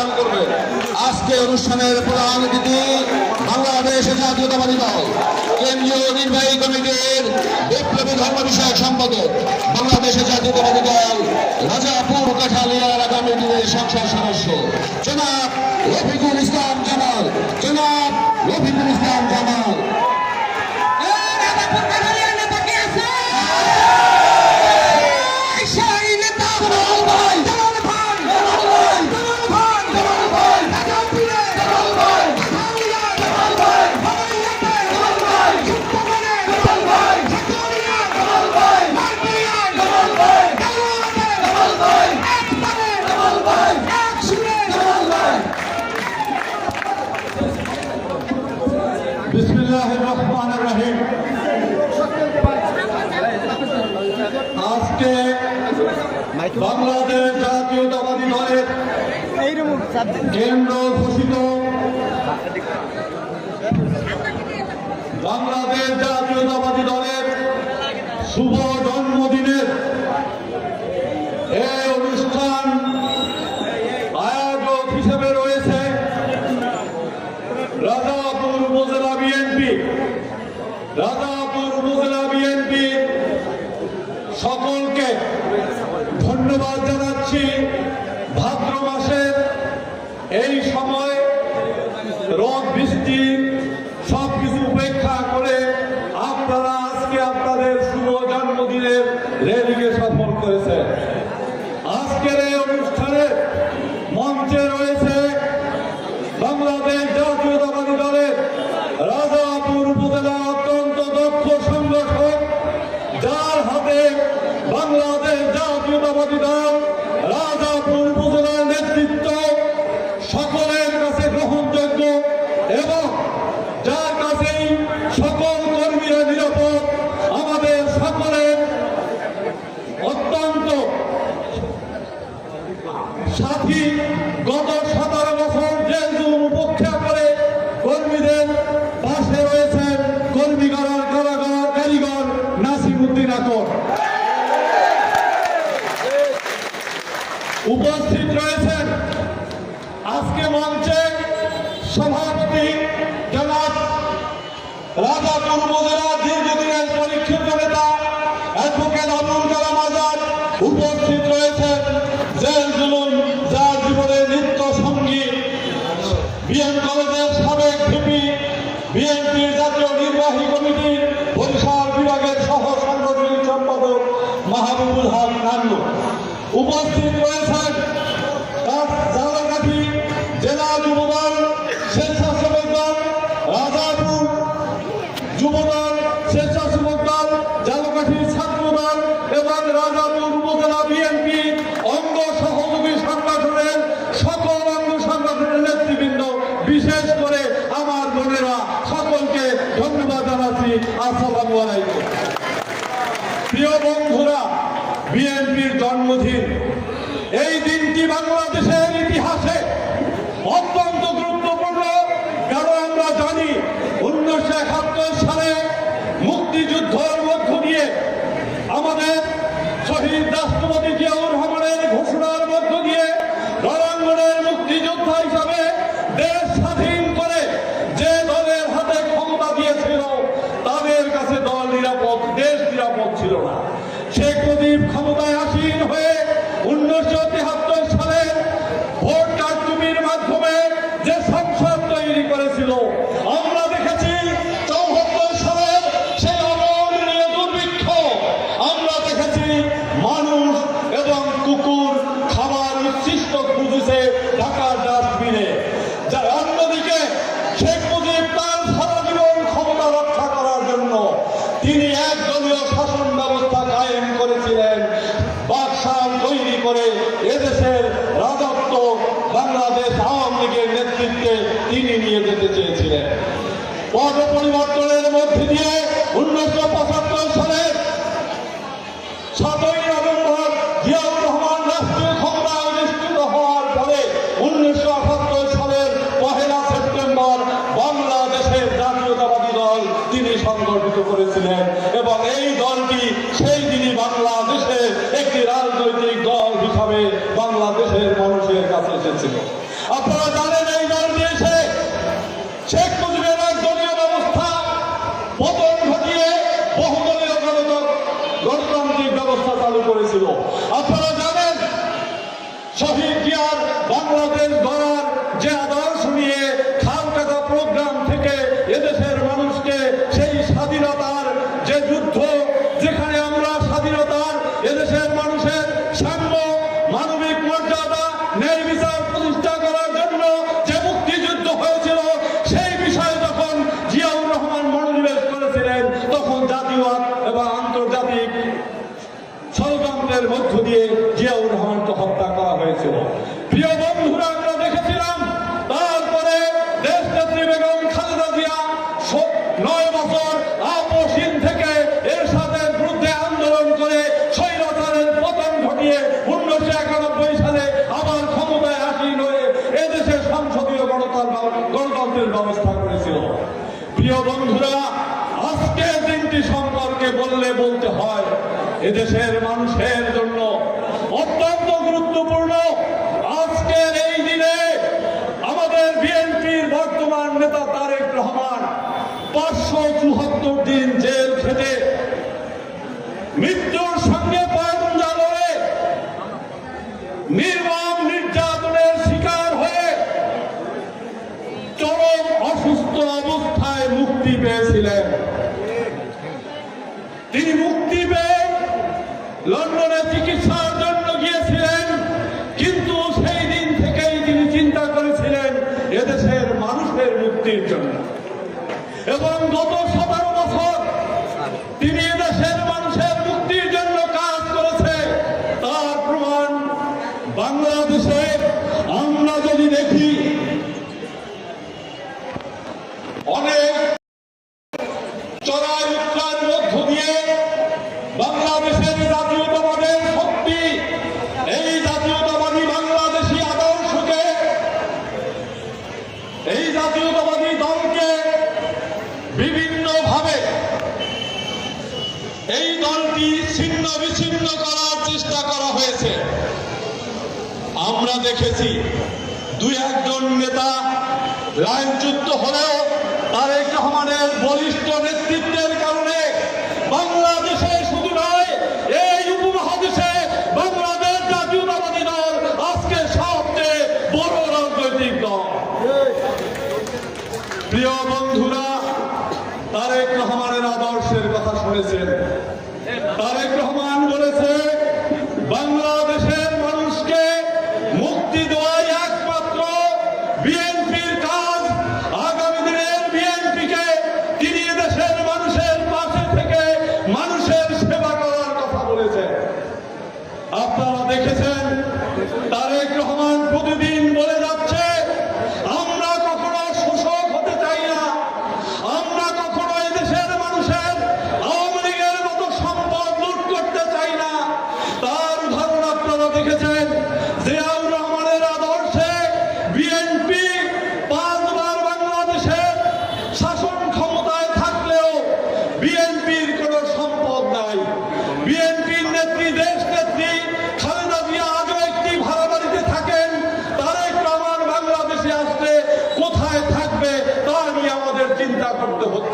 প্রদান করবে। আজকে অনুষ্ঠানের প্রধান অতিথি বাংলাদেশ জাতীয়তাবাদী দল, কেন্দ্রীয় নির্বাহী কমিটির বিপ্লবী ধর্ম বিষয়ক সম্পাদক, বাংলাদেশ জাতীয়তাবাদী দল, রাজাপুর কাঠালিয়া আগামী দিনের সংসদ সদস্য। বাংলাদেশ জাতীয়তাবাদী দলের কেন্দ্র ঘোষিত। জাতীয়তাবাদী দলের শুভ জন্ম এই সময় রোদ, বৃষ্টি সব কিছু উপেক্ষা করে আপনারা আজকে আপনাদের শুভ জন্মদিনের রেলিকে সফল করেছেন আজকের এই অনুষ্ঠানে মঞ্চে রয়েছে বাংলাদেশ জাতীয়তাবাদী দলের রাজাপুর উপজেলা অত্যন্ত দক্ষ সংগঠক, যার হাতে বাংলাদেশ জাতীয়তাবাদী দল রাজাপুর উপজেলার নেতৃত্ব উপস্থিত রয়েছে প্রিয় বন্ধুরা বিএনপির জন্মদিন। পদ পরিবর্তনের মধ্যে দিয়ে উনিশশো এদেশের মানুষকে সেই স্বাধীনতার যে যুদ্ধ, যেখানে আমরা স্বাধীনতার এদেশের মানুষের সাম্য, মানবিক মর্যাদা, ন্যায় প্রতিষ্ঠা করার জন্য যে মুক্তিযুদ্ধ হয়েছিল, সেই বিষয়ে যখন জিয়াউর রহমান মনোনিবেশ করেছিলেন, তখন জাতীয় এবং আন্তর্জাতিক ষড়যন্ত্রের মধ্য দিয়ে জিয়াউর রহমানকে হত্যা করা হয়েছিল। প্রিয় বন্ধুরা আজকের দিনটি সম্পর্কে বললে বলতে হয়, এদেশের মানুষের জন্য অত্যন্ত গুরুত্বপূর্ণ। আজকের এই দিনে আমাদের বিএনপির বর্তমান নেতা তারেক রহমান পাঁচশো চুহাত্তর দিন জেল খেতে মৃত্যুর সঙ্গে পয়ন জানে নির্মাণ আমরা দেখেছি। দুই একজন নেতা লাইনচ্যুত হলেও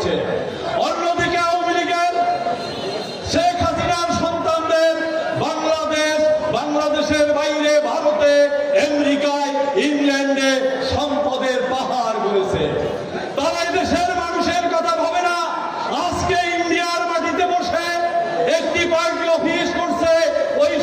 হয়েছে অন্যদিকে আওয়ামী লীগের শেখ হাসিনার সন্তানদের বাংলাদেশ, বাংলাদেশের বাইরে ভারতে, আমেরিকায়, ইংল্যান্ডে সম্পদের পাহাড় গড়েছে। তারা দেশের মানুষের কথা ভাবে না। আজকে ইন্ডিয়ার মাটিতে বসে একটি পার্টি অফিস করছে, ওই